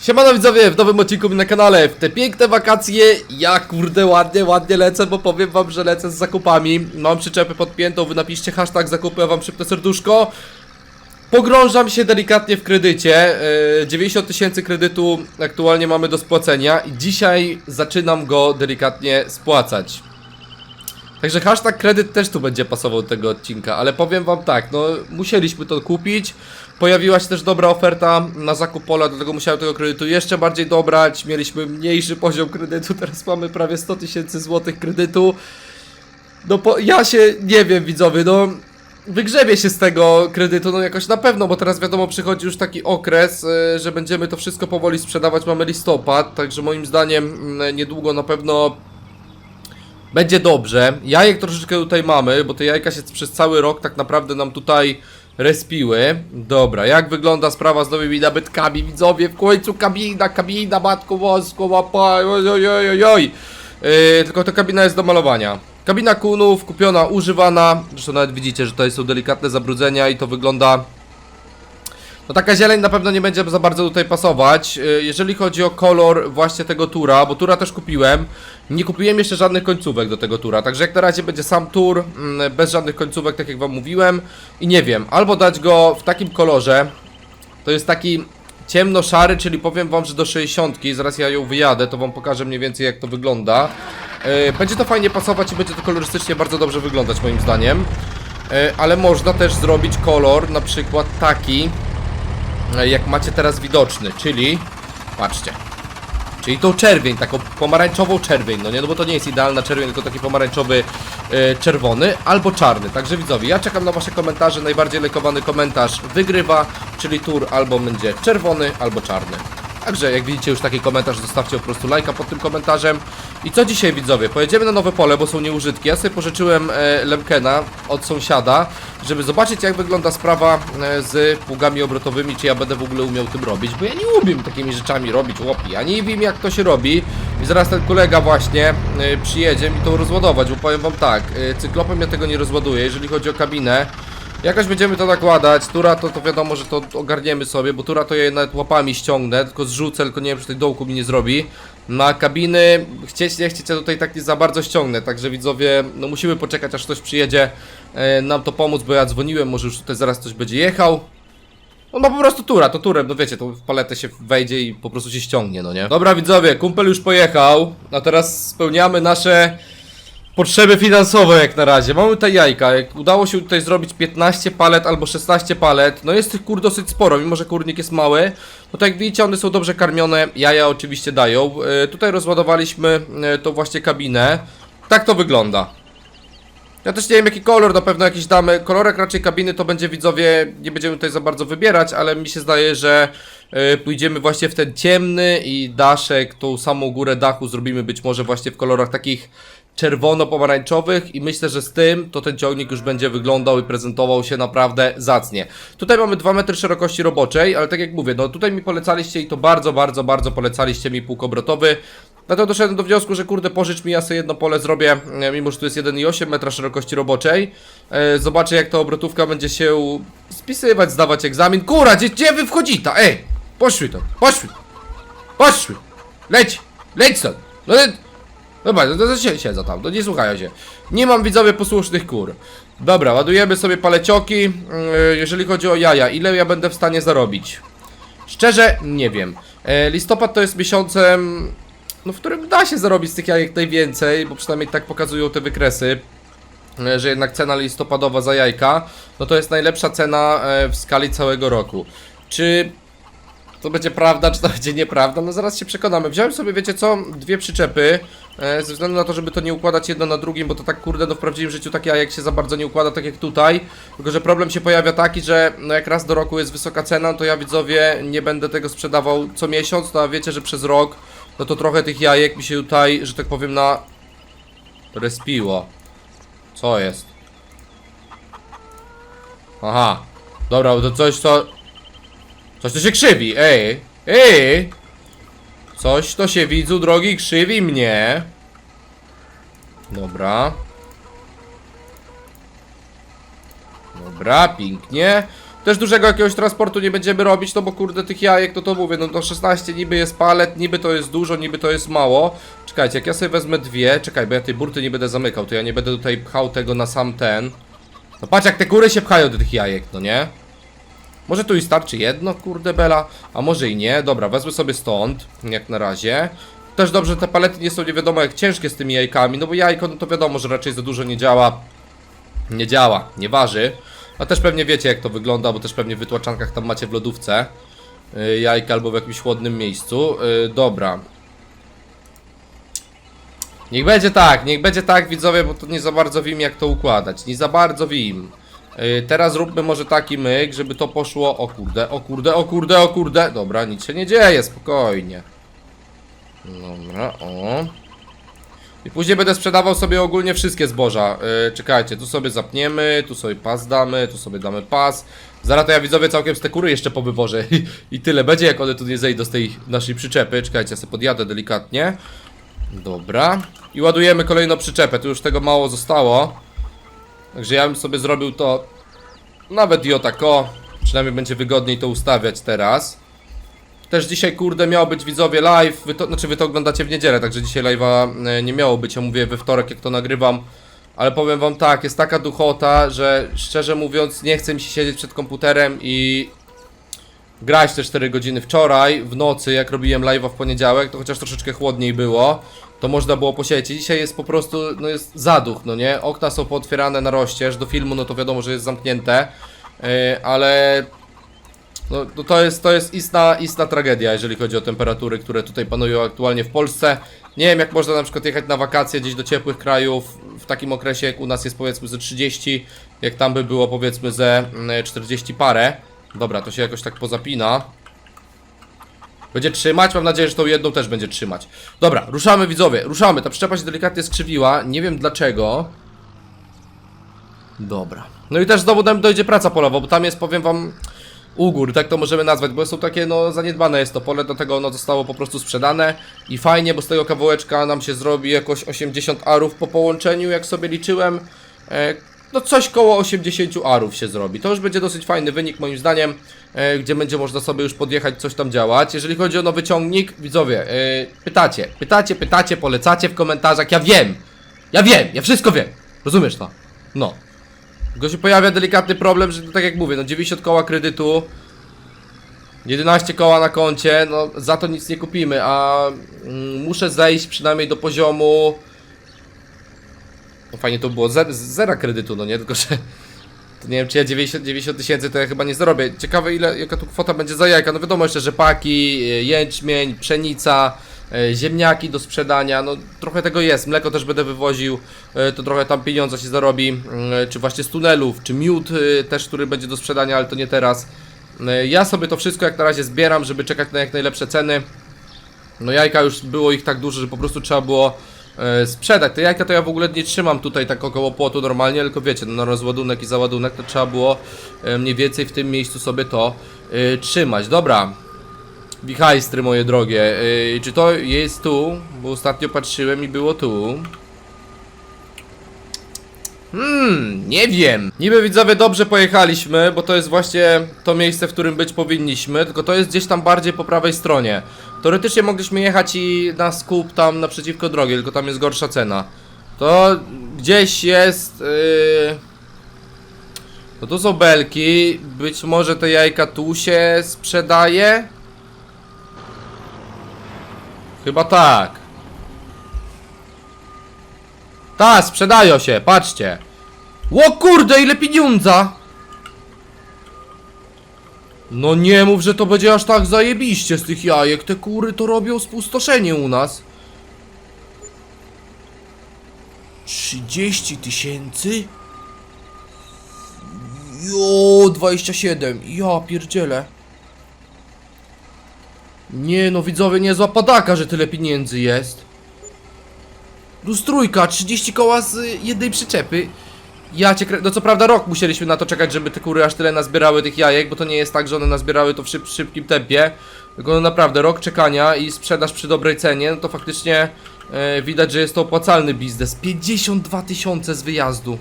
Siemano widzowie, w nowym odcinku na kanale. W te piękne wakacje ja kurde ładnie, ładnie lecę, bo powiem wam, że lecę z zakupami. Mam przyczepę podpiętą, wy napiszcie hashtag zakupy, ja wam szybko serduszko. Pogrążam się delikatnie w kredycie. Yy, 90 tysięcy kredytu aktualnie mamy do spłacenia i dzisiaj zaczynam go delikatnie spłacać. Także hashtag kredyt też tu będzie pasował do tego odcinka, ale powiem wam tak, no musieliśmy to kupić. Pojawiła się też dobra oferta na zakup pola, dlatego musiałem tego kredytu jeszcze bardziej dobrać. Mieliśmy mniejszy poziom kredytu, teraz mamy prawie 100 tysięcy złotych kredytu. No po, ja się nie wiem widzowie, no wygrzebię się z tego kredytu, no jakoś na pewno, bo teraz wiadomo przychodzi już taki okres, y, że będziemy to wszystko powoli sprzedawać, mamy listopad, także moim zdaniem mm, niedługo na pewno będzie dobrze. Jajek troszeczkę tutaj mamy, bo te jajka się przez cały rok tak naprawdę nam tutaj respiły. Dobra, jak wygląda sprawa z nowymi nabytkami, widzowie? W końcu kabina, kabina, matko woską, łapa, oj, oj, oj, oj, oj. Yy, tylko ta kabina jest do malowania. Kabina kunów, kupiona, używana. Zresztą nawet widzicie, że tutaj są delikatne zabrudzenia i to wygląda no taka zieleń na pewno nie będzie za bardzo tutaj pasować. Y, Jeżeli chodzi o kolor właśnie tego tura, bo tura też kupiłem, nie kupiłem jeszcze żadnych końcówek do tego tura, także jak na razie będzie sam tur, mm, bez żadnych końcówek, tak jak wam mówiłem. I nie wiem, albo dać go w takim kolorze, to jest taki ciemno-szary, czyli powiem wam, że do 60, zaraz ja ją wyjadę, to wam pokażę mniej więcej jak to wygląda. Y, Będzie to fajnie pasować i będzie to kolorystycznie bardzo dobrze wyglądać moim zdaniem. Y, Ale można też zrobić kolor, na przykład taki, jak macie teraz widoczny, czyli patrzcie. Czyli tą czerwień, taką pomarańczową czerwień, no nie, no bo to nie jest idealna czerwień, tylko taki pomarańczowy e, czerwony albo czarny. Także widzowie, ja czekam na wasze komentarze, najbardziej lekowany komentarz wygrywa, czyli tur albo będzie czerwony, albo czarny. Także jak widzicie już taki komentarz, zostawcie po prostu lajka pod tym komentarzem. I co dzisiaj widzowie? Pojedziemy na nowe pole, bo są nieużytki. Ja sobie pożyczyłem e, Lemkena od sąsiada, żeby zobaczyć jak wygląda sprawa e, z pługami obrotowymi, czy ja będę w ogóle umiał tym robić, bo ja nie umiem takimi rzeczami robić, łopi. Ja nie wiem jak to się robi. I zaraz ten kolega właśnie e, przyjedzie mi to rozładować, bo powiem wam tak, e, cyklopem ja tego nie rozładuję, jeżeli chodzi o kabinę. Jakoś będziemy to nakładać, tura to, to wiadomo, że to ogarniemy sobie, bo tura to ja nawet łapami ściągnę, tylko zrzucę, tylko nie wiem, czy tej dołku mi nie zrobi. Na kabiny, chcieć nie chcieć, ja tutaj tak nie za bardzo ściągnę, także widzowie, no musimy poczekać aż ktoś przyjedzie e, nam to pomóc, bo ja dzwoniłem, może już tutaj zaraz ktoś będzie jechał. No, no po prostu tura, to turem, no wiecie, to w paletę się wejdzie i po prostu się ściągnie, no nie? Dobra widzowie, kumpel już pojechał, a teraz spełniamy nasze potrzeby finansowe jak na razie. Mamy te jajka. Udało się tutaj zrobić 15 palet albo 16 palet, no jest tych kur dosyć sporo, mimo że kurnik jest mały. No to jak widzicie, one są dobrze karmione. Jaja oczywiście dają. E, tutaj rozładowaliśmy e, tą właśnie kabinę. Tak to wygląda. Ja też nie wiem jaki kolor, na pewno jakiś damy. Kolorek raczej kabiny to będzie widzowie, nie będziemy tutaj za bardzo wybierać, ale mi się zdaje, że e, pójdziemy właśnie w ten ciemny i daszek, tą samą górę dachu zrobimy być może właśnie w kolorach takich czerwono-pomarańczowych i myślę, że z tym to ten ciągnik już będzie wyglądał i prezentował się naprawdę zacnie. Tutaj mamy 2 metry szerokości roboczej, ale tak jak mówię, no tutaj mi polecaliście i to bardzo, bardzo, bardzo polecaliście mi pług obrotowy. Dlatego doszedłem do wniosku, że kurde, pożycz mi, ja sobie jedno pole zrobię, e, mimo że tu jest 1,8 metra szerokości roboczej. E, zobaczę jak ta obrotówka będzie się spisywać, zdawać egzamin. Kura, gdzie, gdzie wy wchodzita? Ej, poszły to, poszły, poszły, leć, leć stąd. No, Dobra, no to się siedzą tam, to nie słuchają się. Nie mam widzowie posłusznych kur. Dobra, ładujemy sobie palecioki. Yy, jeżeli chodzi o jaja, ile ja będę w stanie zarobić? Szczerze, nie wiem. E, listopad to jest miesiącem, no, w którym da się zarobić z tych jajek najwięcej, bo przynajmniej tak pokazują te wykresy. e, Że jednak cena listopadowa za jajka, no to jest najlepsza cena e, w skali całego roku. Czy to będzie prawda, czy to będzie nieprawda? No zaraz się przekonamy. Wziąłem sobie, wiecie co, dwie przyczepy, e, ze względu na to, żeby to nie układać jedno na drugim, bo to tak kurde, no w prawdziwym życiu takie jak się za bardzo nie układa, tak jak tutaj. Tylko, że problem się pojawia taki, że no jak raz do roku jest wysoka cena, to ja widzowie nie będę tego sprzedawał co miesiąc, no a wiecie, że przez rok, no to trochę tych jajek mi się tutaj, że tak powiem, na... respiło. Co jest? Aha. Dobra, to coś co... Coś to się krzywi, ej, ej! Coś to się widzu drogi krzywi mnie. Dobra. Dobra, pięknie. Też dużego jakiegoś transportu nie będziemy robić, no bo kurde tych jajek, to to mówię, no to 16 niby jest palet, niby to jest dużo, niby to jest mało. Czekajcie, jak ja sobie wezmę dwie, czekaj, bo ja tej burty nie będę zamykał, to ja nie będę tutaj pchał tego na sam ten. No patrz jak te kury się pchają do tych jajek, no nie? Może tu i starczy jedno, kurde bela, a może i nie. Dobra, wezmę sobie stąd, jak na razie. Też dobrze, te palety nie są nie wiadomo jak ciężkie z tymi jajkami, no bo jajko, no to wiadomo, że raczej za dużo nie działa. Nie działa, nie waży. A też pewnie wiecie jak to wygląda, bo też pewnie w wytłaczankach tam macie w lodówce yy, jajka albo w jakimś chłodnym miejscu. Yy, dobra. Niech będzie tak, niech będzie tak widzowie, bo to nie za bardzo wiem jak to układać. Nie za bardzo wiem. Yy, teraz róbmy może taki myk, żeby to poszło. O kurde, o kurde, o kurde, o kurde. Dobra, nic się nie dzieje, spokojnie. Dobra, o. I później będę sprzedawał sobie ogólnie wszystkie zboża. Yy, czekajcie, tu sobie zapniemy, tu sobie pas damy, tu sobie damy pas. Zaraz to ja widzowie całkiem z te kury jeszcze powywożę I, i tyle będzie, jak one tu nie zejdą z tej naszej przyczepy. Czekajcie, ja sobie podjadę delikatnie. Dobra. I ładujemy kolejną przyczepę, tu już tego mało zostało. Także ja bym sobie zrobił to nawet i o tako. Przynajmniej będzie wygodniej to ustawiać teraz. Też dzisiaj, kurde, miał być widzowie live, wy to, znaczy wy to oglądacie w niedzielę, także dzisiaj live'a e, nie miało być, ja mówię we wtorek, jak to nagrywam. Ale powiem wam tak, jest taka duchota, że szczerze mówiąc nie chce mi się siedzieć przed komputerem i grać te 4 godziny wczoraj, w nocy, jak robiłem live'a w poniedziałek, to chociaż troszeczkę chłodniej było, to można było posiedzieć. Dzisiaj jest po prostu, no jest zaduch, no nie? Okna są pootwierane na rozścież, do filmu no to wiadomo, że jest zamknięte, yy, ale no, no to jest, to jest istna, istna tragedia, jeżeli chodzi o temperatury, które tutaj panują aktualnie w Polsce. Nie wiem, jak można na przykład jechać na wakacje gdzieś do ciepłych krajów w takim okresie, jak u nas jest powiedzmy ze 30, jak tam by było powiedzmy ze mm, 40 parę. Dobra, to się jakoś tak pozapina. Będzie trzymać, mam nadzieję, że tą jedną też będzie trzymać. Dobra, ruszamy widzowie, ruszamy. Ta przyczepa się delikatnie skrzywiła, nie wiem dlaczego. Dobra. No i też znowu nam dojdzie praca polowa, bo tam jest, powiem wam, ugór, tak to możemy nazwać, bo są takie, no, zaniedbane jest to pole, dlatego ono zostało po prostu sprzedane i fajnie, bo z tego kawałeczka nam się zrobi jakoś 80 arów po połączeniu, jak sobie liczyłem. E, no coś koło 80 arów się zrobi. To już będzie dosyć fajny wynik moim zdaniem, gdzie będzie można sobie już podjechać, coś tam działać. Jeżeli chodzi o nowy ciągnik, widzowie, e, pytacie, pytacie, pytacie, polecacie w komentarzach, ja wiem, ja wiem, ja wszystko wiem, rozumiesz to? No. Tylko się pojawia delikatny problem, że tak jak mówię, no 90 koła kredytu, 11 koła na koncie, no za to nic nie kupimy, a mm, muszę zejść przynajmniej do poziomu. No fajnie to było zera kredytu, no nie? Tylko że. To nie wiem, czy ja 90 90 tysięcy to ja chyba nie zarobię. Ciekawe, ile, jaka tu kwota będzie za jajka. No wiadomo jeszcze, że paki, y, jęczmień, pszenica, y, ziemniaki do sprzedania. No trochę tego jest. Mleko też będę wywoził, y, to trochę tam pieniądza się zarobi. y, Czy właśnie z tunelów, czy miód też, który będzie do sprzedania, ale to nie teraz. Ja sobie to wszystko jak na razie zbieram, żeby czekać na jak najlepsze ceny. No jajka już było ich tak dużo, że po prostu trzeba było e, sprzedać. Te jajka to ja w ogóle nie trzymam tutaj tak około płotu normalnie, tylko wiecie, no rozładunek i załadunek to trzeba było e, mniej więcej w tym miejscu sobie to e, trzymać. Dobra. Wichajstry moje drogie. E, czy to jest tu? Bo ostatnio patrzyłem i było tu. Hmm, nie wiem. Niby widzowie dobrze pojechaliśmy, bo to jest właśnie to miejsce, w którym być powinniśmy, tylko to jest gdzieś tam bardziej po prawej stronie. Teoretycznie mogliśmy jechać i na skup tam naprzeciwko drogi, tylko tam jest gorsza cena. To gdzieś jest... Yy... No tu są belki, być może te jajka tu się sprzedaje? Chyba tak. Ta, sprzedają się, patrzcie. Ło kurde, ile pieniądza! No nie mów, że to będzie aż tak zajebiście z tych jajek. Te kury to robią spustoszenie u nas. 30 tysięcy? Jo, 27. Ja pierdzielę. Nie no, widzowie, niezła padaka, że tyle pieniędzy jest. Lustrójka, 30 koła z jednej przyczepy. Ja cię krę... No co prawda rok musieliśmy na to czekać, żeby te kury aż tyle nazbierały tych jajek, bo to nie jest tak, że one nazbierały to w szyb, szybkim tempie. Tylko no naprawdę, rok czekania i sprzedaż przy dobrej cenie, no to faktycznie e, widać, że jest to opłacalny biznes. 52 tysiące z wyjazdu.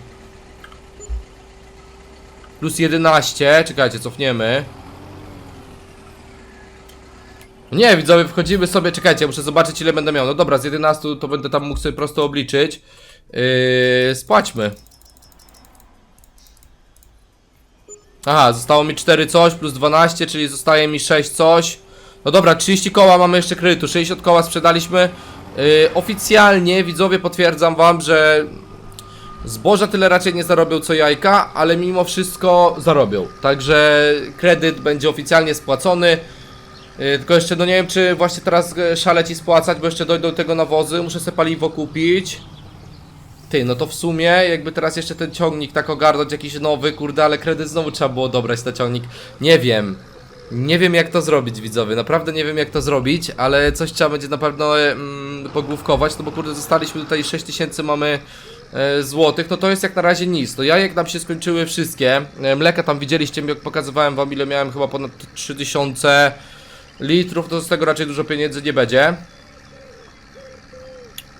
plus 11. Czekajcie, cofniemy. Nie, widzowie, wchodzimy sobie, czekajcie, muszę zobaczyć ile będę miał. No dobra, z 11 to będę tam mógł sobie prosto obliczyć. Yy, spłaćmy. Aha, zostało mi 4 coś plus 12, czyli zostaje mi 6 coś. No dobra, 30 koła mamy jeszcze kredytu, 60 koła sprzedaliśmy. Yy, oficjalnie, widzowie, potwierdzam wam, że zboża tyle raczej nie zarobią co jajka, ale mimo wszystko zarobią. Także kredyt będzie oficjalnie spłacony. Yy, tylko jeszcze, no nie wiem, czy właśnie teraz e, szaleć i spłacać, bo jeszcze dojdą do tego nawozy, muszę sobie paliwo kupić. Ty, no to w sumie jakby teraz jeszcze ten ciągnik tak ogarnąć jakiś nowy, kurde, ale kredyt znowu trzeba było dobrać na ciągnik. Nie wiem. Nie wiem jak to zrobić, widzowie. Naprawdę nie wiem jak to zrobić, ale coś trzeba będzie na pewno mm, pogłówkować, no bo kurde zostaliśmy tutaj 6000 mamy e, złotych, no to jest jak na razie nic. No jajek nam się skończyły wszystkie. E, mleka tam widzieliście, jak pokazywałem wam ile miałem chyba ponad 3000 litrów, to z tego raczej dużo pieniędzy nie będzie.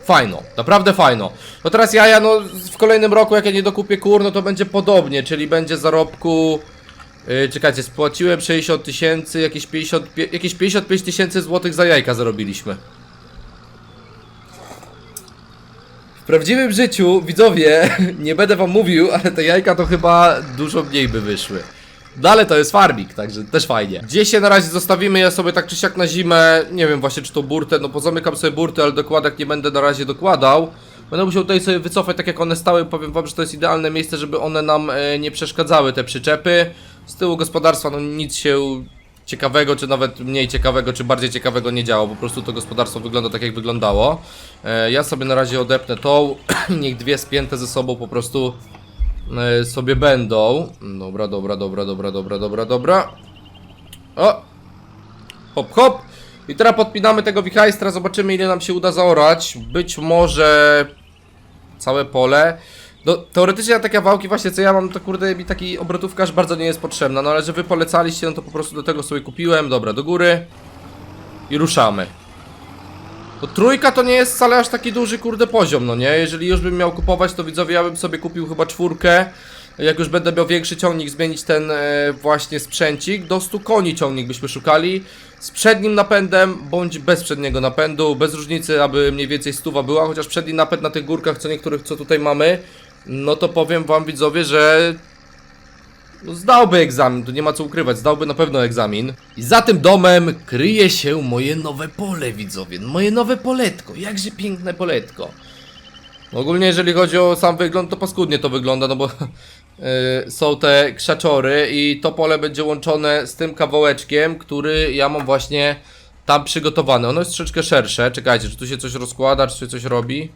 Fajno, naprawdę fajno. No teraz jaja, no w kolejnym roku jak ja nie dokupię kur, no to będzie podobnie, czyli będzie zarobku... Yy, czekajcie, spłaciłem 60 tysięcy, jakieś 50, pie- jakieś 55 tysięcy złotych za jajka zarobiliśmy. W prawdziwym życiu, widzowie, nie będę wam mówił, ale te jajka to chyba dużo mniej by wyszły. No ale to jest farming, także też fajnie. Gdzie się na razie zostawimy, ja sobie tak czy siak na zimę, nie wiem właśnie czy to burtę, no pozamykam sobie burtę, ale dokładek nie będę na razie dokładał. Będę musiał tutaj sobie wycofać tak jak one stały, powiem wam, że to jest idealne miejsce, żeby one nam e, nie przeszkadzały, te przyczepy. Z tyłu gospodarstwa no nic się ciekawego, czy nawet mniej ciekawego, czy bardziej ciekawego nie działo, po prostu to gospodarstwo wygląda tak jak wyglądało. E, ja sobie na razie odepnę tą, niech dwie spięte ze sobą po prostu sobie będą. Dobra, dobra, dobra, dobra, dobra, dobra, dobra. O! Hop, hop. I teraz podpinamy tego wichajstra, zobaczymy ile nam się uda zaorać. Być może całe pole. No, teoretycznie na takie wałki właśnie co ja mam, to kurde mi taki obrotówkarz bardzo nie jest potrzebna. No ale że wy polecaliście, no to po prostu do tego sobie kupiłem. Dobra, do góry. I ruszamy. To trójka to nie jest wcale aż taki duży kurde poziom, no nie? Jeżeli już bym miał kupować, to widzowie ja bym sobie kupił chyba czwórkę. Jak już będę miał większy ciągnik, zmienić ten e, właśnie sprzęcik. Do 100 koni ciągnik byśmy szukali. Z przednim napędem, bądź bez przedniego napędu. Bez różnicy, aby mniej więcej stuwa była. Chociaż przedni napęd na tych górkach, co niektórych, co tutaj mamy. No to powiem wam widzowie, że no zdałby egzamin, tu nie ma co ukrywać, zdałby na pewno egzamin. I za tym domem kryje się moje nowe pole, widzowie. Moje nowe poletko, jakże piękne poletko. Ogólnie jeżeli chodzi o sam wygląd, to paskudnie to wygląda, no bo yy, są te krzaczory i to pole będzie łączone z tym kawałeczkiem, który ja mam właśnie tam przygotowany. Ono jest troszeczkę szersze, czekajcie, czy tu się coś rozkłada, czy się coś robi?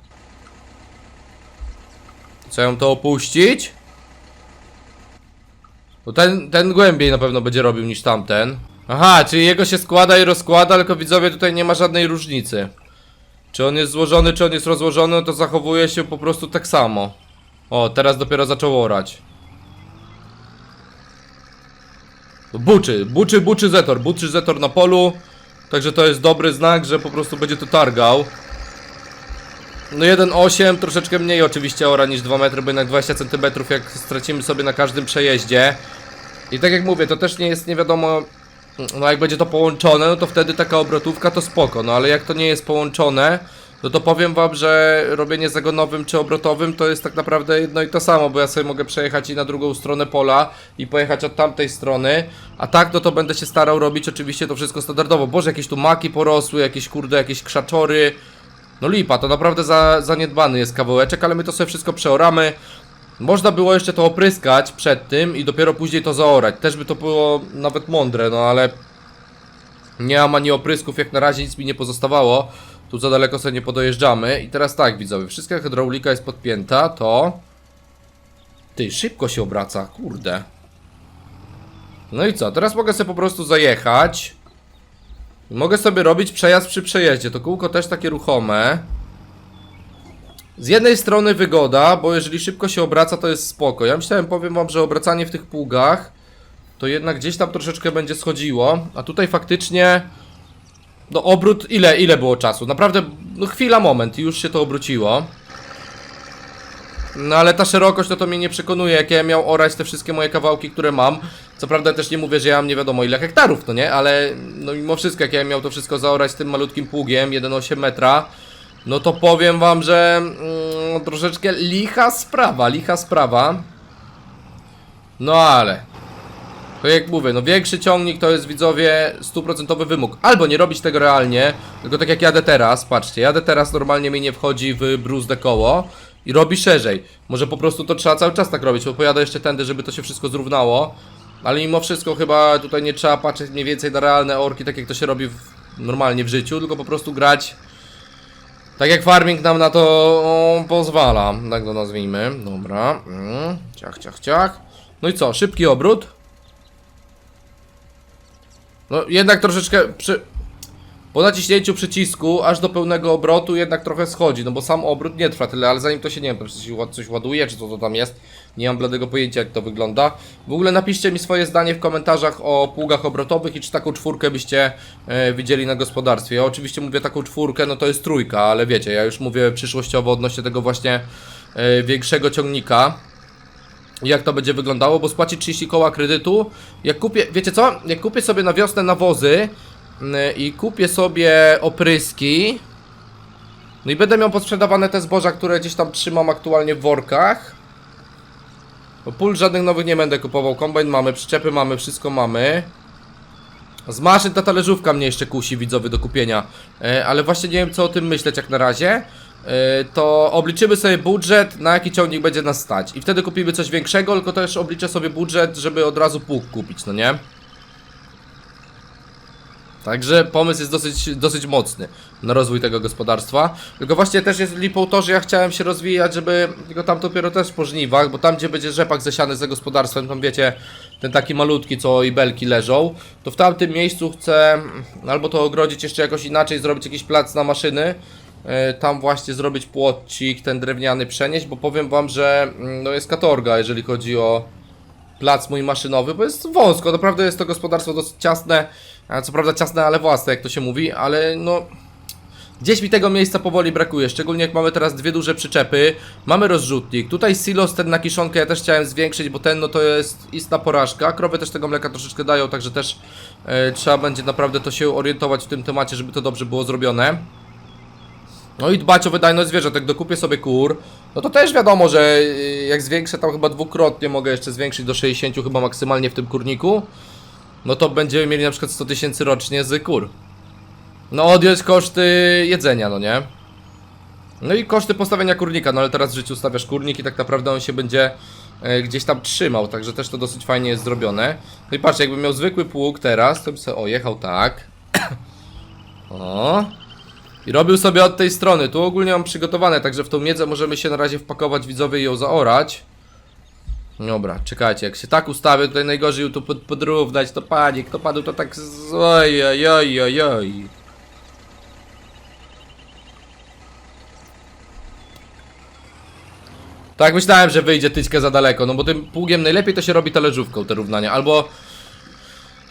Co ją to opuścić? Bo ten, ten głębiej na pewno będzie robił niż tamten. Aha, czyli jego się składa i rozkłada, tylko widzowie tutaj nie ma żadnej różnicy. Czy on jest złożony, czy on jest rozłożony, to zachowuje się po prostu tak samo. O, teraz dopiero zaczął orać. Buczy, buczy, buczy Zetor, buczy Zetor na polu. Także to jest dobry znak, że po prostu będzie to targał. No 1,8, troszeczkę mniej oczywiście ora niż 2 metry, bo jednak 20 cm jak stracimy sobie na każdym przejeździe. I tak jak mówię, to też nie jest nie wiadomo, no jak będzie to połączone, no to wtedy taka obrotówka to spoko, no ale jak to nie jest połączone, no to powiem wam, że robienie zagonowym czy obrotowym to jest tak naprawdę jedno i to samo, bo ja sobie mogę przejechać i na drugą stronę pola i pojechać od tamtej strony, a tak no to będę się starał robić oczywiście to wszystko standardowo. Boże, jakieś tu maki porosły, jakieś kurde, jakieś krzaczory, no lipa, to naprawdę za, zaniedbany jest kawałeczek, ale my to sobie wszystko przeoramy. Można było jeszcze to opryskać przed tym i dopiero później to zaorać. Też by to było nawet mądre, no ale nie mam ani oprysków, jak na razie nic mi nie pozostawało. Tu za daleko sobie nie podojeżdżamy. I teraz tak, widzowie, wszystka hydraulika jest podpięta, to... Ty, szybko się obraca, kurde. No i co, teraz mogę sobie po prostu zajechać. Mogę sobie robić przejazd przy przejeździe. To kółko też takie ruchome. Z jednej strony wygoda, bo jeżeli szybko się obraca, to jest spoko. Ja myślałem, powiem wam, że obracanie w tych pługach to jednak gdzieś tam troszeczkę będzie schodziło. A tutaj faktycznie. No obrót, ile, ile było czasu? Naprawdę, no chwila, moment już się to obróciło. No ale ta szerokość no to mnie nie przekonuje, jak ja miał orać te wszystkie moje kawałki, które mam. Co prawda też nie mówię, że ja mam nie wiadomo ile hektarów, no nie? Ale no mimo wszystko, jak ja miał to wszystko zaorać tym malutkim pługiem, 1,8 metra, no to powiem wam, że mm, troszeczkę licha sprawa, licha sprawa. No ale... To jak mówię, no większy ciągnik to jest widzowie stuprocentowy wymóg. Albo nie robić tego realnie, tylko tak jak jadę teraz, patrzcie, jadę teraz normalnie mi nie wchodzi w bruzde koło i robi szerzej. Może po prostu to trzeba cały czas tak robić, bo pojadę jeszcze tędy, żeby to się wszystko zrównało. Ale mimo wszystko chyba tutaj nie trzeba patrzeć mniej więcej na realne orki, tak jak to się robi w, normalnie w życiu, tylko po prostu grać tak jak farming nam na to o, pozwala, tak to nazwijmy. Dobra, mm, ciach, ciach, ciach. No i co, szybki obrót. No jednak troszeczkę przy... Po naciśnięciu przycisku aż do pełnego obrotu jednak trochę schodzi, no bo sam obrót nie trwa tyle, ale zanim to się, nie wiem, coś ładuje, czy co to tam jest, nie mam bladego pojęcia jak to wygląda. W ogóle napiszcie mi swoje zdanie w komentarzach o pługach obrotowych i czy taką czwórkę byście e, widzieli na gospodarstwie. Ja oczywiście mówię taką czwórkę, no to jest trójka, ale wiecie, ja już mówię przyszłościowo odnośnie tego właśnie e, większego ciągnika jak to będzie wyglądało, bo spłacić 30 koła kredytu. Jak kupię, wiecie co? Jak kupię sobie na wiosnę nawozy mm, i kupię sobie opryski, no i będę miał posprzedawane te zboża, które gdzieś tam trzymam aktualnie w workach. Bo pól żadnych nowych nie będę kupował. Kombajn mamy, przyczepy mamy, wszystko mamy. Z maszyn ta talerzówka mnie jeszcze kusi widzowy do kupienia. E, ale właśnie nie wiem co o tym myśleć jak na razie. E, to obliczymy sobie budżet, na jaki ciągnik będzie nas stać. I wtedy kupimy coś większego, tylko też obliczę sobie budżet, żeby od razu pług kupić, no nie? Także pomysł jest dosyć, dosyć mocny na rozwój tego gospodarstwa. Tylko właśnie też jest lipą to, że ja chciałem się rozwijać, żeby tylko tam dopiero też po żniwach, bo tam gdzie będzie rzepak zasiany za gospodarstwem, tam wiecie, ten taki malutki, co i belki leżą, to w tamtym miejscu chcę albo to ogrodzić jeszcze jakoś inaczej, zrobić jakiś plac na maszyny, e, tam właśnie zrobić płotcik, ten drewniany przenieść, bo powiem wam, że mm, no jest katorga, jeżeli chodzi o plac mój maszynowy, bo jest wąsko, naprawdę jest to gospodarstwo dosyć ciasne, a co prawda ciasne, ale własne, jak to się mówi, ale no... Gdzieś mi tego miejsca powoli brakuje, szczególnie jak mamy teraz dwie duże przyczepy, mamy rozrzutnik, tutaj silos ten na kiszonkę ja też chciałem zwiększyć, bo ten no to jest istna porażka, krowy też tego mleka troszeczkę dają, także też e, trzeba będzie naprawdę to się orientować w tym temacie, żeby to dobrze było zrobione. No i dbać o wydajność zwierząt, jak dokupię sobie kur, no to też wiadomo, że y, jak zwiększę tam chyba dwukrotnie, mogę jeszcze zwiększyć do 60 chyba maksymalnie w tym kurniku, no to będziemy mieli na przykład 100 tysięcy rocznie z kur. No odjąć koszty jedzenia, no nie? No i koszty postawienia kurnika, no ale teraz w życiu stawiasz kurnik i tak naprawdę on się będzie e, gdzieś tam trzymał, także też to dosyć fajnie jest zrobione. No i patrz, jakbym miał zwykły pług teraz, to bym sobie, o, jechał tak. O. I robił sobie od tej strony. Tu ogólnie mam przygotowane, także w tą miedzę możemy się na razie wpakować widzowie i ją zaorać. Dobra, czekajcie, jak się tak ustawię, tutaj najgorzej tu pod, podrównać, to panie, kto padł to tak z... oj, oj, oj, oj, oj. Tak myślałem, że wyjdzie tyćkę za daleko, no bo tym pługiem najlepiej to się robi talerzówką te równania, albo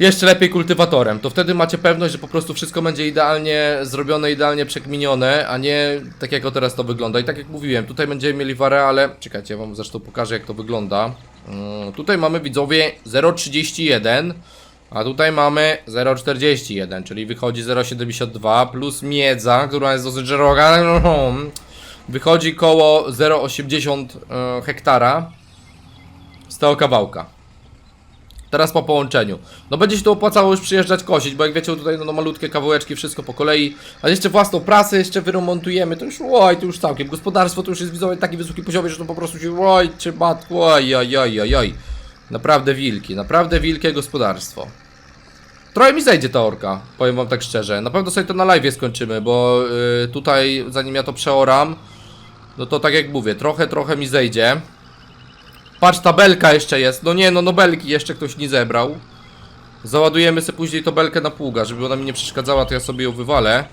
jeszcze lepiej kultywatorem. To wtedy macie pewność, że po prostu wszystko będzie idealnie zrobione, idealnie przekminione, a nie tak jak teraz to wygląda. I tak jak mówiłem, tutaj będziemy mieli w areale, czekajcie, ja wam zresztą pokażę jak to wygląda. Mm, tutaj mamy widzowie 0,31, a tutaj mamy 0,41, czyli wychodzi 0,72 plus miedza, która jest dosyć szeroka. Wychodzi koło 0,80 e, hektara z tego kawałka. Teraz po połączeniu. No będzie się tu opłacało już przyjeżdżać kosić, bo jak wiecie tutaj no, no malutkie kawałeczki, wszystko po kolei. A jeszcze własną prasę jeszcze wyremontujemy, to już oj, to już całkiem. Gospodarstwo to już jest widzowie taki wysoki poziomie, że to po prostu się oj, czy matku, oj, oj, oj, oj, oj. Naprawdę wilki, naprawdę wielkie gospodarstwo. Trochę mi zejdzie ta orka, powiem wam tak szczerze. Na pewno sobie to na live skończymy, bo y, tutaj zanim ja to przeoram, no to tak jak mówię, trochę, trochę mi zejdzie. Patrz, tabelka jeszcze jest. No nie, no nobelki jeszcze ktoś nie zebrał. Załadujemy sobie później tabelkę na pługa, żeby ona mi nie przeszkadzała, to ja sobie ją wywalę.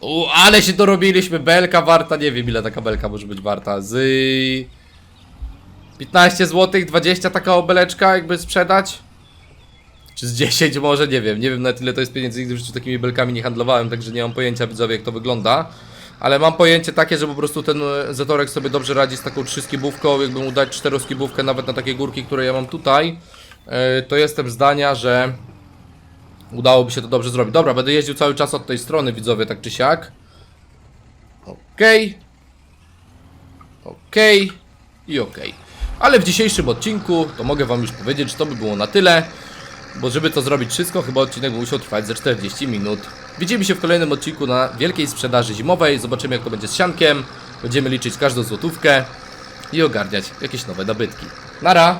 U, ale się dorobiliśmy. Belka warta, nie wiem ile taka belka może być warta. Z 15 zł, 20 taka obeleczka jakby sprzedać. Czy z 10 może, nie wiem. Nie wiem na tyle to jest pieniędzy, nigdy w życiu takimi belkami nie handlowałem, także nie mam pojęcia widzowie jak to wygląda. Ale mam pojęcie takie, że po prostu ten e, Zetorek sobie dobrze radzi z taką trzyskibówką, jakby mu dać czteroskibówkę nawet na takie górki, które ja mam tutaj, e, to jestem zdania, że udałoby się to dobrze zrobić. Dobra, będę jeździł cały czas od tej strony, widzowie, tak czy siak. Okej. Okej. I okej. Ale w dzisiejszym odcinku to mogę wam już powiedzieć, że to by było na tyle. Bo żeby to zrobić wszystko, chyba odcinek musiał trwać ze 40 minut. Widzimy się w kolejnym odcinku na wielkiej sprzedaży zimowej. Zobaczymy jak to będzie z siankiem. Będziemy liczyć każdą złotówkę i ogarniać jakieś nowe nabytki. Nara!